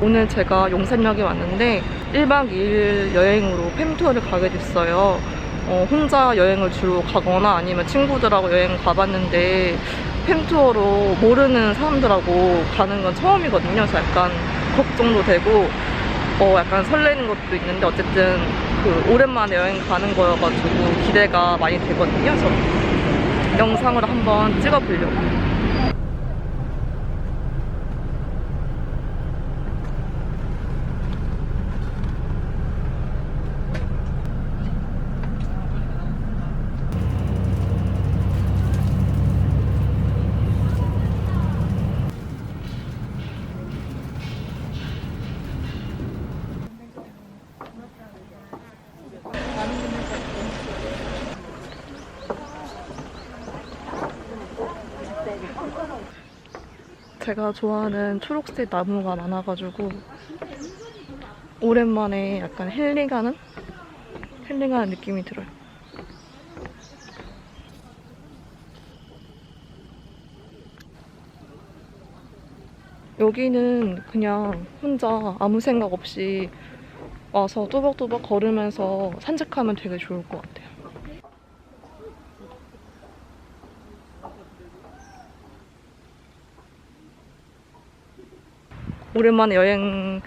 오늘 제가 용산역에 왔는데 1박 2일 여행으로 팸투어를 가게 됐어요. 어, 혼자 여행을 주로 가거나 아니면 친구들하고 여행 가봤는데 팸투어로 모르는 사람들하고 가는 건 처음이거든요. 그래서 약간 걱정도 되고 어, 약간 설레는 것도 있는데 어쨌든 그 오랜만에 여행 가는 거여가지고 기대가 많이 되거든요. 그래서 영상으로 한번 찍어보려고. 제가 좋아하는 초록색 나무가 많아가지고 오랜만에 약간 힐링하는 힐링하는 느낌이 들어요. 여기는 그냥 혼자 아무 생각 없이 와서 뚜벅뚜벅 걸으면서 산책하면 되게 좋을 것 같아요. 오랜만에 여행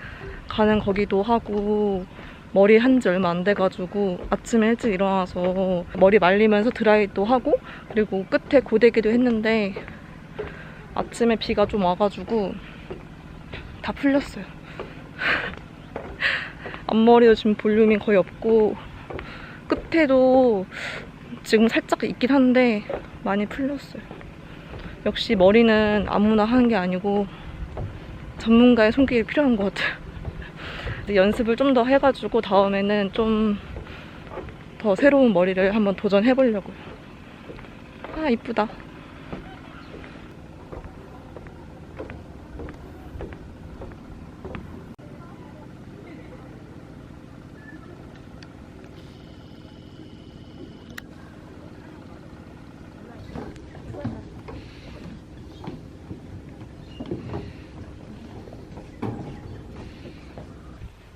가는 거기도 하고 머리 한 지 얼마 안 돼가지고 아침에 일찍 일어나서 머리 말리면서 드라이도 하고 그리고 끝에 고데기도 했는데 아침에 비가 좀 와가지고 다 풀렸어요. 앞머리도 지금 볼륨이 거의 없고 끝에도 지금 살짝 있긴 한데 많이 풀렸어요. 역시 머리는 아무나 하는 게 아니고 전문가의 손길이 필요한 것 같아요. 연습을 좀 더 해가지고 다음에는 좀 더 새로운 머리를 한번 도전해보려고요. 아, 이쁘다.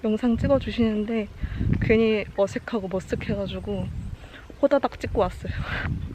영상 찍어주시는데 괜히 어색하고 머쓱해가지고 호다닥 찍고 왔어요.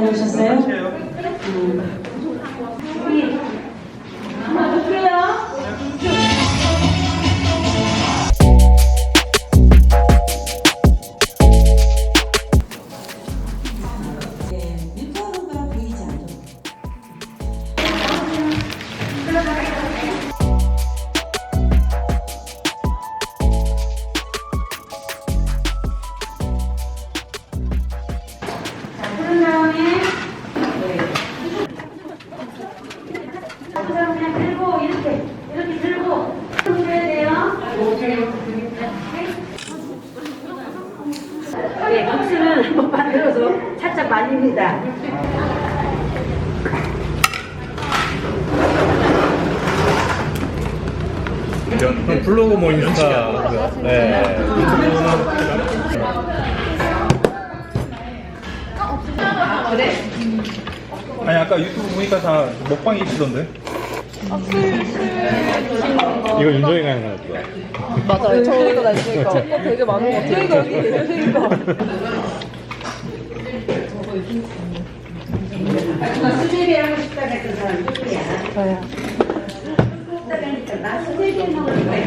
네, 대 먹방이시던데 이거 윤정이가 하는 거야 맞아요. 저희가 날씨가 제거 되게 많은 것 같아요. 저희가 어디 저희가. 수제비 하고 싶다 했던 사람 누구야? 저요. 그러니까 나 수제비 먹을 거야.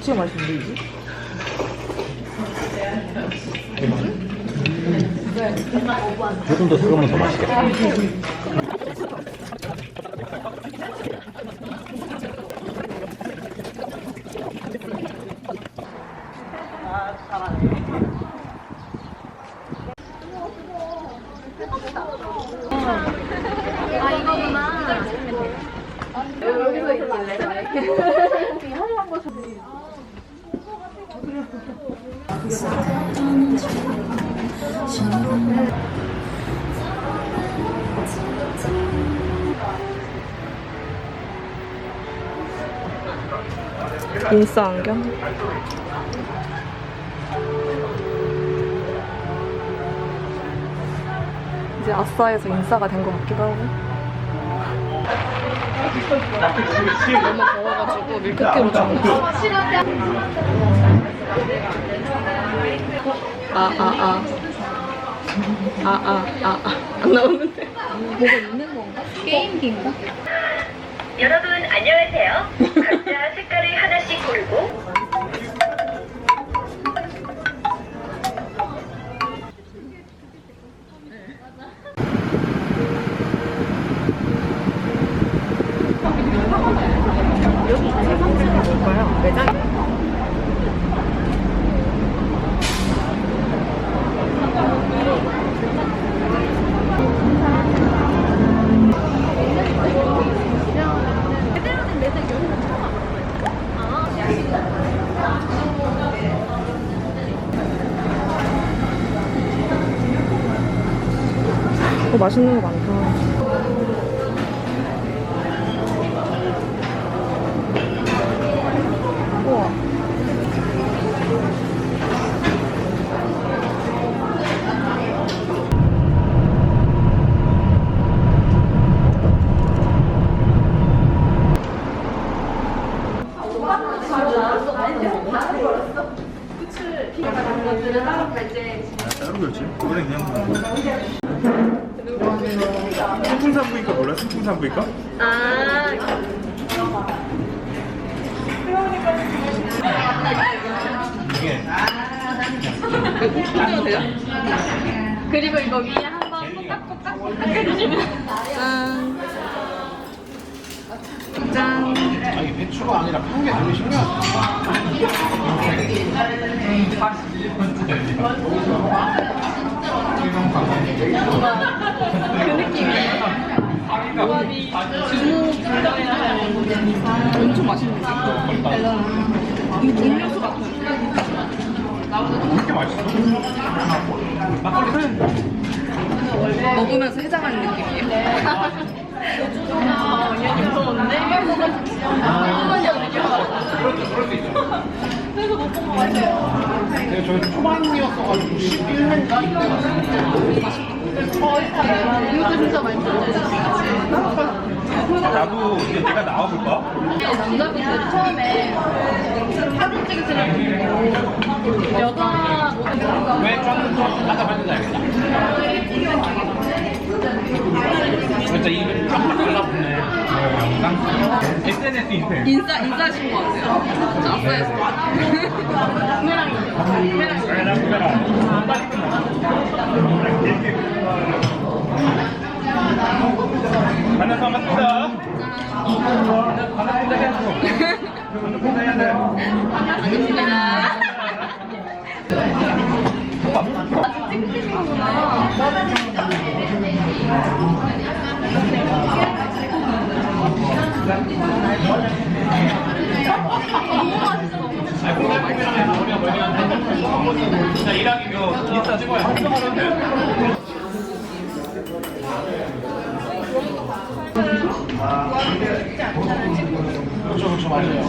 김치가 맛있는데 이게? 조금 더 끓으면 더 맛있겠다. 인싸 안경? 이제 아싸에서 인싸가 된 것 같기도 하고. 너무 더워가지고 밀크티로 주문했어 아 아 아. 아 아 아 안 나오는데. 여러분 안녕하세요. 각자 색깔을 하나씩 고르고 맛있는 거 많다. 엄청 맛있는데? 음료수 같아. 그렇게 맛있어? 막걸리는 먹으면서 해장하는 느낌이에요. 아, 얘 그래서 못 본거 같아요. 저희 초반이었어가지고 11회인가 이때 갔어요. 저희 다 이것도 진짜 맛있어요. 나도 이제 내가 나와볼까? 남자분들 처음에 사진 찍으시는 여자 왜 처음부터 하다 봤는지 알겠다. 진짜 입을 쫙 달라붙네. 영상? SNS 인생. 인싸, 인싸신 것 같아요. 진짜 아싸에서. 만나서 반갑습니다. 반갑습니 다 해야죠. 반갑습니다 해야 돼. 진짜 일하기면 인스타 찍어야 그렇죠, 그렇죠, 맞아요.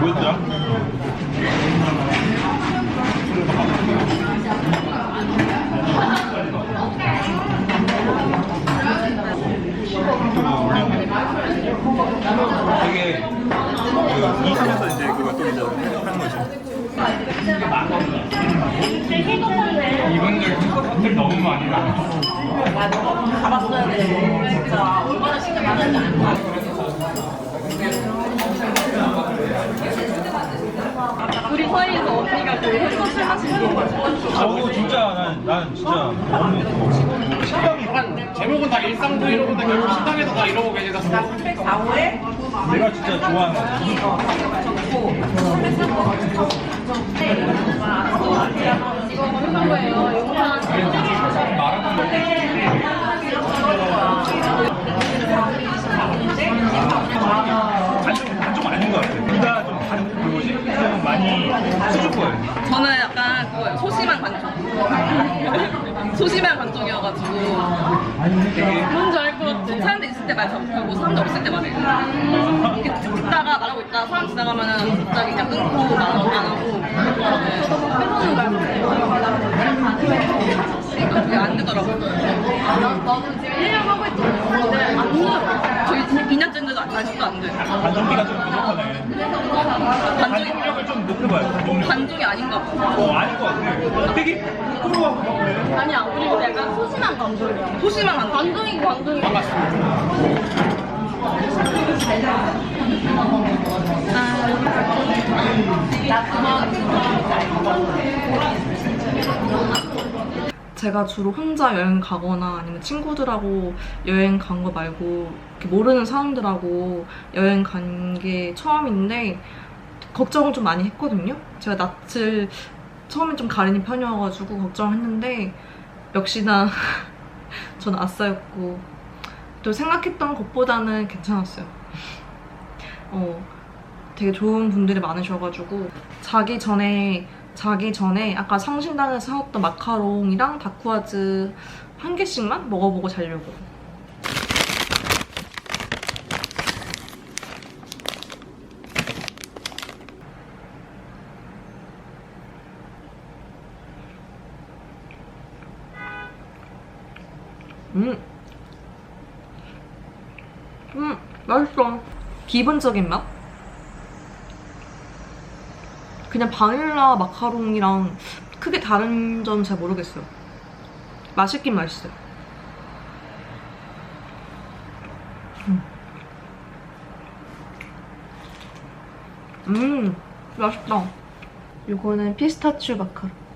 뭐였더라? 되게 그 이사면서 이제 그거 또 이제 하는 거지. 이분들 들 너무 많이 나. 우리 사이에서 언니 술 마시는 거 저거 진짜 난, 난 진짜 너무 약간 제목은 다 일상 브이로그인데 결국 식당에서 다 이러고 계시다. 내가 진짜 좋아하는 거. 이거 어떤 거예요? 영상 반쪽, 반쪽 아닌 것 같아요. 둘다 좀 반, 그 뭐지? 좀 많이 수줍 거예요. 저는 약간 그거예요. 소심한 관종. 소심한 관종이어가지고 뭔지 알것 같아. 사람들 있을 때말 잡고 사람들 없을 때. 이렇게 듣다가 말하고 있다가 사람 지나가면은 갑자기 그냥 끊고 말하고 안 하고 말. 그러니까 그게 안 되더라고요. 나도 지금 1년 하고 안 늘어. 저희 지금 2년째인데도 아직도 안 돼요. 반전기가 좀 부족하네. 좀 높여봐요. 반종이 아닌가 봐. 어, 아닌 것 같아. 되게 부끄러워하고 막 그래. 아니야, 그리고 약간 소심한 감정이야. 소심한 관종. 감정이고 감정이고. 제가 주로 혼자 여행 가거나 아니면 친구들하고 여행 간 거 말고 이렇게 모르는 사람들하고 여행 간 게 처음인데 걱정을 좀 많이 했거든요. 제가 낯을 처음엔 좀 가리는 편이어가지고 걱정을 했는데 역시나 전 아싸였고 또 생각했던 것보다는 괜찮았어요. 어, 되게 좋은 분들이 많으셔가지고 자기 전에 자기 전에 아까 성신당에서 사왔던 마카롱이랑 다쿠아즈 한 개씩만 먹어보고 자려고. 음. 음, 맛있어. 기본적인 맛? 그냥 바닐라 마카롱이랑 크게 다른 점 잘 모르겠어요. 맛있긴 맛있어요. 음, 음 맛있다. 이거는 피스타치오 마카롱.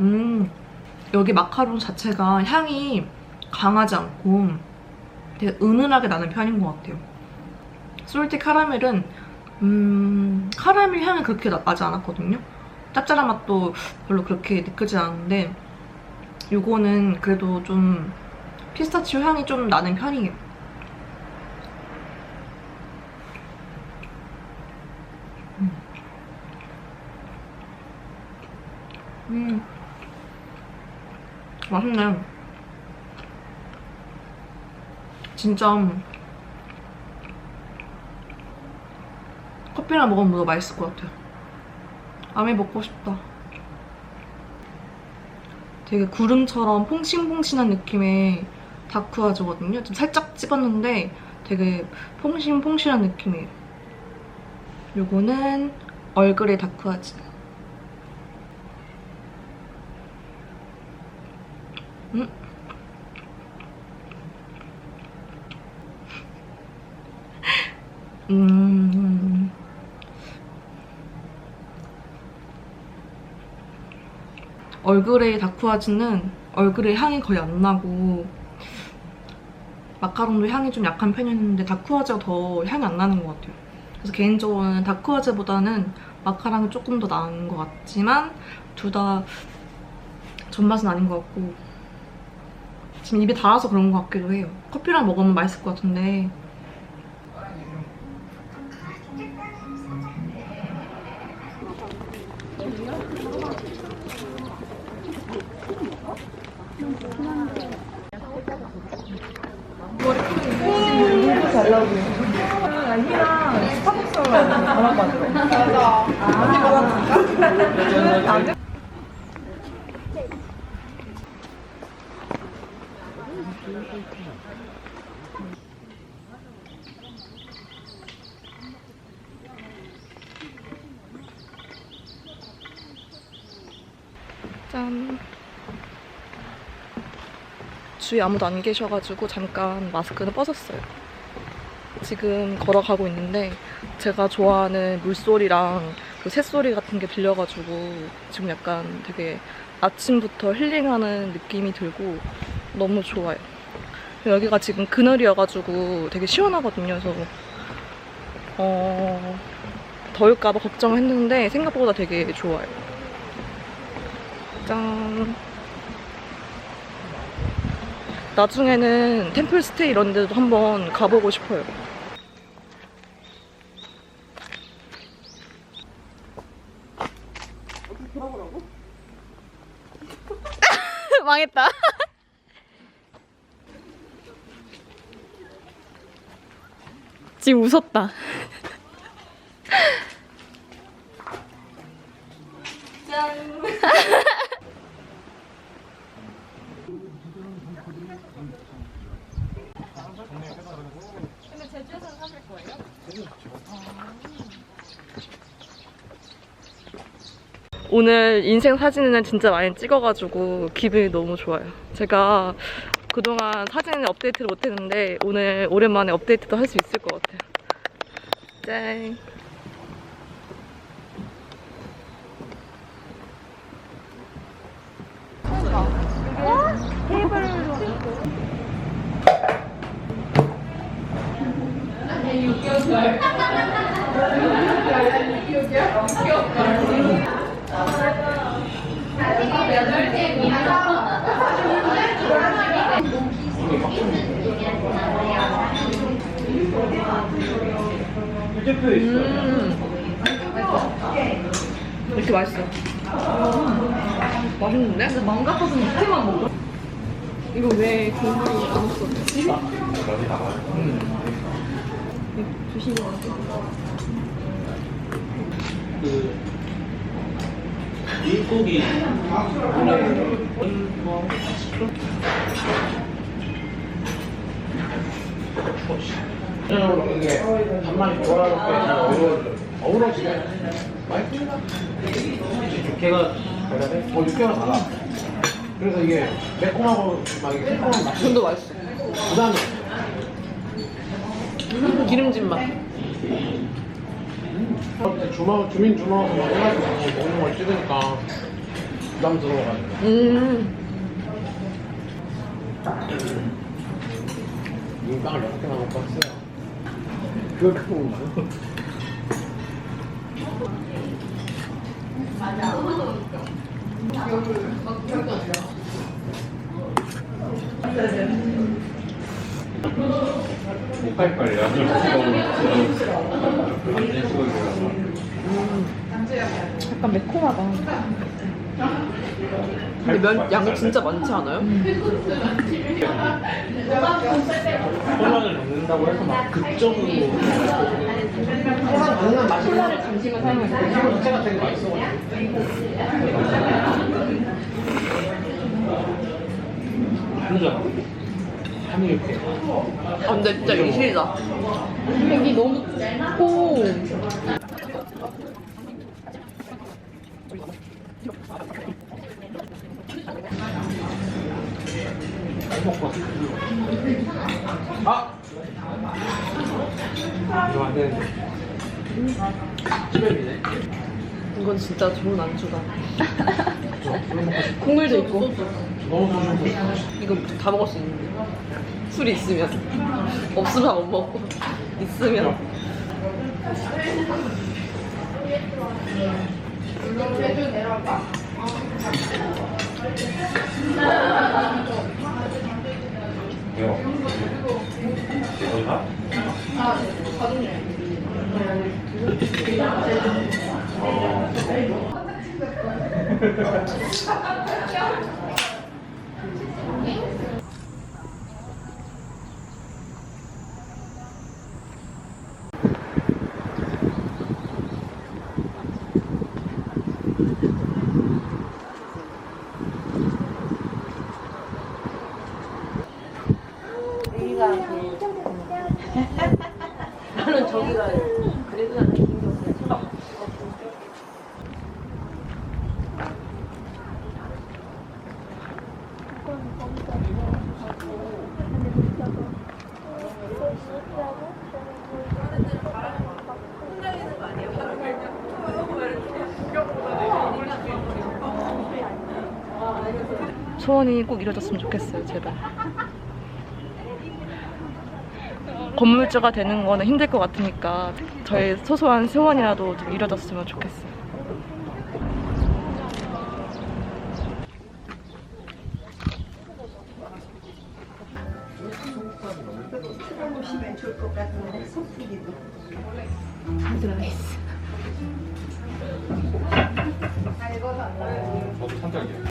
음, 여기 마카롱 자체가 향이 강하지 않고 되게 은은하게 나는 편인 것 같아요. 솔티 카라멜은 음, 카라멜 향이 그렇게 나, 나지 않았거든요. 짭짤한 맛도 별로 그렇게 느껴지지 않는데 요거는 그래도 좀 피스타치오 향이 좀 나는 편이에요. 음. 음. 맛있네. 진짜 커피랑 먹으면 더 맛있을 것 같아요. 아메 먹고 싶다. 되게 구름처럼 퐁신퐁신한 느낌의 다크아즈거든요. 좀 살짝 찍었는데 되게 퐁신퐁신한 느낌이에요. 요거는 얼그레이 다크아즈. 음? 음. 얼그레이 다쿠아즈는 얼그레이 향이 거의 안 나고 마카롱도 향이 좀 약한 편이었는데 다쿠아즈가 더 향이 안 나는 것 같아요. 그래서 개인적으로는 다쿠아즈보다는 마카롱이 조금 더 나은 것 같지만 둘다 존맛은 아닌 것 같고 지금 입에 닿아서 그런 것 같기도 해요. 커피랑 먹으면 맛있을 것 같은데 짠. 주위에 아무도 안 계셔가지고 잠깐 마스크를 벗었어요. 지금 걸어가고 있는데 제가 좋아하는 물소리랑 그 새소리 같은 게 들려가지고 지금 약간 되게 아침부터 힐링하는 느낌이 들고 너무 좋아요. 여기가 지금 그늘이어가지고 되게 시원하거든요. 그래서 어, 더울까봐 걱정했는데 생각보다 되게 좋아요. 짠. 나중에는 템플스테이 이런 데도 한번 가보고 싶어요. 망했다. 지금 웃었다. 오늘 인생 사진을 진짜 많이 찍어가지고 기분이 너무 좋아요. 제가 그동안 사진 업데이트를 못했는데 오늘 오랜만에 업데이트도 할 수 있을 것 같아요. 짠. 이 렇게 맛있어. 맛있는데? 근데 맘 같아서 이렇게만 먹어. 이거 왜 국물이 안 없었지? 조심히 그 물고기 이게 돌아올 때 어우러지게 많이 뜬다. 육회가 달달해? 어 육회가 달아. 그래서 이게 매콤하고 막 이게 새콤한 맛이 좀더 맛있어. 부담이 기름진 맛. 없어. 주먹 주민 주먹 막 해가지고 먹는 걸 찍으니까 부담스러워가지고. 음. 이 빵을 여섯 개만 먹고 왔어요. 그걸 갖고. 약간 매콤하다. 근데 면 양이 진짜 많지 않아요? 콜라를 넣는다고 해서 막 극적으로. 콜라를 잠시만 사용해서 육회 같은 게. 맛있어가지고 한우잖아 한우 육회 아, 근데 진짜 이실이다. 여기 너무 고 아! 이거 안 되는데 치맥이네 이건 진짜 좋은 안주다. 국물도 있고. 너무 싶어 이거 다 먹을 수 있는데. 술이 있으면. 없으면 못 먹고. 있으면. 왜요? 어디가? 아, 거든요. 어. 소원이 꼭 이뤄졌으면 좋겠어요, 제발. 건물주가 되는 거는 힘들 것 같으니까 저의 소소한 소원이라도 좀 이뤄졌으면 좋겠어요.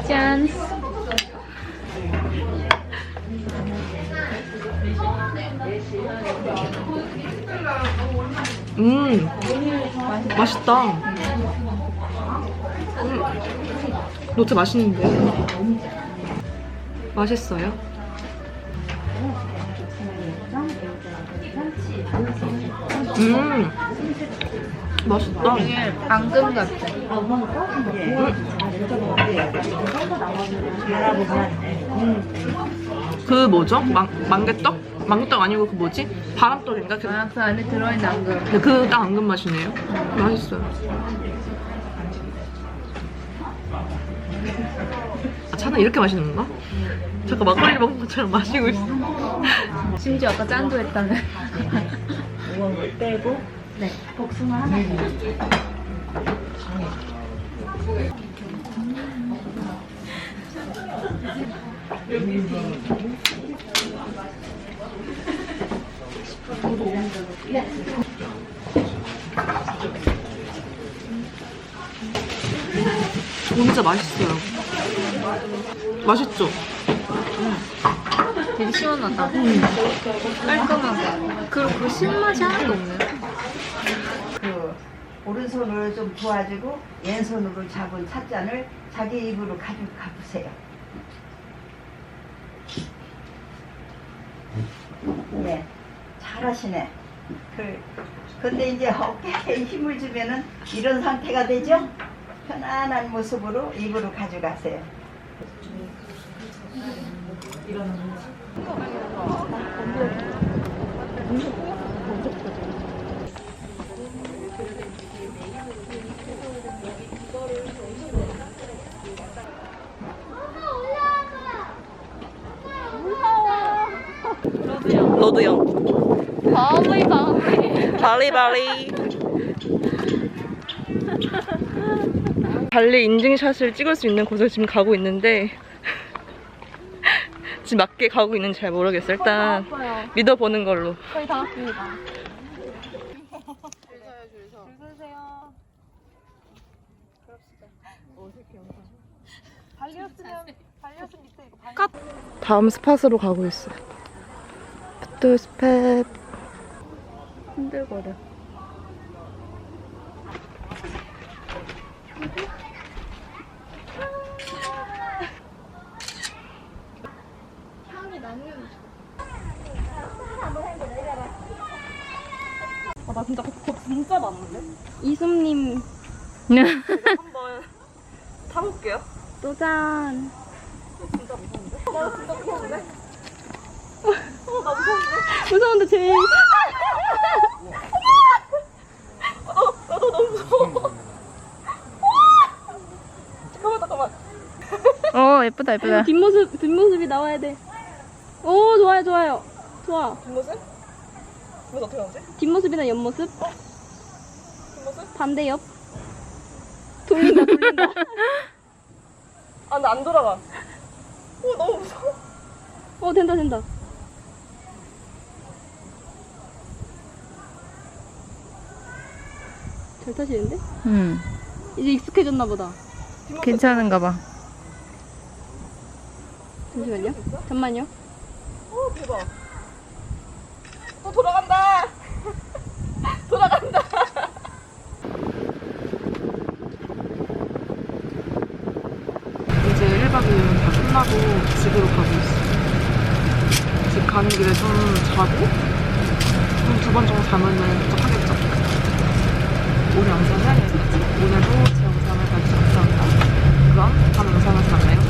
짠. 음, 맛있다. 음, 노트 맛있는데? 맛있어요? 음, 맛있다. 앙금 같아. 그 뭐죠? 망, 망개떡? 망개떡 아니고 그 뭐지? 바람떡인가? 그, 아, 그 안에 들어있는 앙금. 근데 그딱 앙금 맛이네요. 맛있어요. 아, 차는 이렇게 마시는 건가? 잠깐 막걸리 먹는 것처럼 마시고 있어. 심지어 아까 짠도 했다는. 진짜 맛있어요. 맛있죠? 되게 시원하다. 깔끔하고. 그리고 그 신맛이 하나도 없네. 그 오른손으로 좀 도와주고 왼손으로 잡은 찻잔을 자기 입으로 가지고 가보세요. 네, 잘하시네. 그, 근데 이제 어깨에 힘을 주면은 이런 상태가 되죠? 편안한 모습으로 입으로 가져가세요. 로드형. 바위, 바위. 발리발리. 발리 인증샷을 찍을 수 있는 곳을 지금 가고 있는데 지금 맞게 가고 있는지 잘 모르겠어요. 일단 믿어보는 걸로. 거의 다 왔습니다. 다음 스팟으로 가고 있어요. 푸드 스팟. 흔들거려. 아, 나 진짜 그거 진짜 많은데? 이솜님, 한번 타볼게요. 또 짠. 진짜 무서운데? 나 진짜 무서운데? 무서운데 제일. 어, 나도 너무 무서워. 잠깐만, 잠깐만. 어, 예쁘다, 예쁘다. 뒷모습, 뒷모습이 나와야 돼. 오, 좋아요, 좋아요. 좋아. 뒷모습? 뒷모습 어떻게 나오지? 뒷모습이나 옆모습? 뒷모습? 반대 옆? 돌린다, 돌린다. 아, 근데 안 돌아가. 어, 너무 무서워. 어, 된다, 된다. 잘 타시는데? 응, 이제 익숙해졌나 보다. 괜찮은가 봐. 잠시만요. 잠만요. 어, 대박. 또 돌아간다. 돌아간다. 이제 1박 2일은 다 끝나고 집으로 가고 있어. 집 가는 길에 좀 자고 좀 두 번 정도 자면은. 오늘 영상은 여기까지. 오늘도 제 영상을 봐주셔서 감사합니다. 그럼 다음 영상에서 만나요.